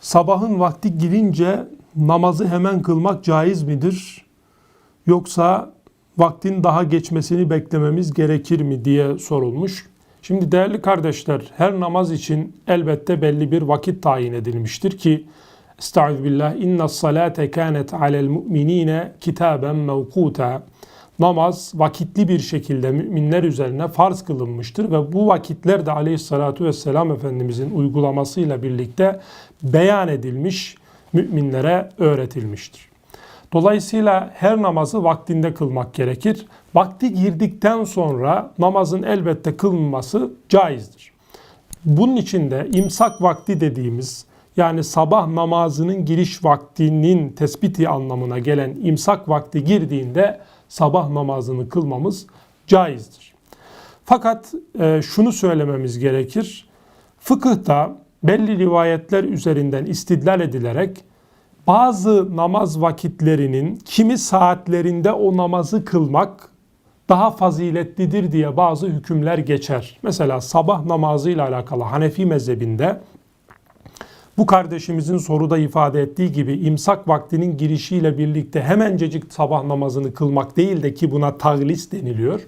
Sabahın vakti girince namazı hemen kılmak caiz midir? Yoksa vaktin daha geçmesini beklememiz gerekir mi diye sorulmuş. Şimdi değerli kardeşler her namaz için elbette belli bir vakit tayin edilmiştir ki Estağfirullah inna salate kanet alel mu'minine kitaben mevkuta. Namaz vakitli bir şekilde müminler üzerine farz kılınmıştır ve bu vakitler de aleyhissalatu vesselam Efendimizin uygulamasıyla birlikte beyan edilmiş, müminlere öğretilmiştir. Dolayısıyla her namazı vaktinde kılmak gerekir. Vakti girdikten sonra namazın elbette kılınması caizdir. Bunun için de imsak vakti dediğimiz yani sabah namazının giriş vaktinin tespiti anlamına gelen imsak vakti girdiğinde sabah namazını kılmamız caizdir. Fakat e, şunu söylememiz gerekir. Fıkıhta belli rivayetler üzerinden istidlal edilerek bazı namaz vakitlerinin kimi saatlerinde o namazı kılmak daha faziletlidir diye bazı hükümler geçer. Mesela sabah namazı ile alakalı Hanefi mezhebinde bu kardeşimizin soruda ifade ettiği gibi imsak vaktinin girişiyle birlikte hemencecik sabah namazını kılmak değil de ki buna taglis deniliyor.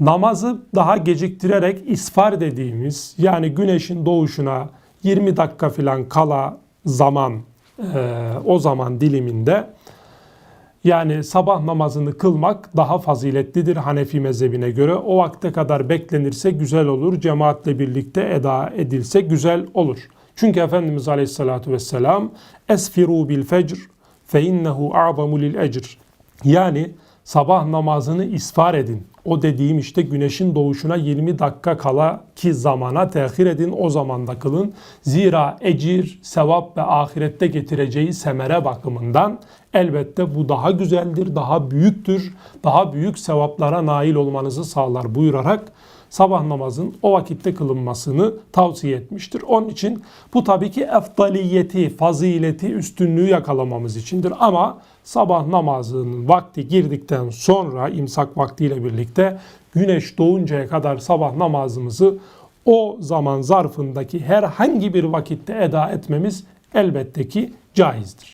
Namazı daha geciktirerek isfar dediğimiz yani güneşin doğuşuna 20 dakika falan kala zaman e, o zaman diliminde yani sabah namazını kılmak daha faziletlidir Hanefi mezhebine göre. O vakte kadar beklenirse güzel olur. Cemaatle birlikte eda edilse güzel olur. Çünkü Efendimiz Aleyhisselatü Vesselam esfiru bil fecr fe innehu a'zamu lil ecr. Yani sabah namazını isfar edin. O dediğim işte güneşin doğuşuna 20 dakika kala ki zamana tehir edin o zamanda kılın. Zira ecir, sevap ve ahirette getireceği semere bakımından elbette bu daha güzeldir, daha büyüktür, daha büyük sevaplara nail olmanızı sağlar buyurarak sabah namazın o vakitte kılınmasını tavsiye etmiştir. Onun için bu tabii ki eftaliyeti, fazileti, üstünlüğü yakalamamız içindir. Ama sabah namazının vakti girdikten sonra imsak vaktiyle birlikte güneş doğuncaya kadar sabah namazımızı o zaman zarfındaki herhangi bir vakitte eda etmemiz elbette ki caizdir.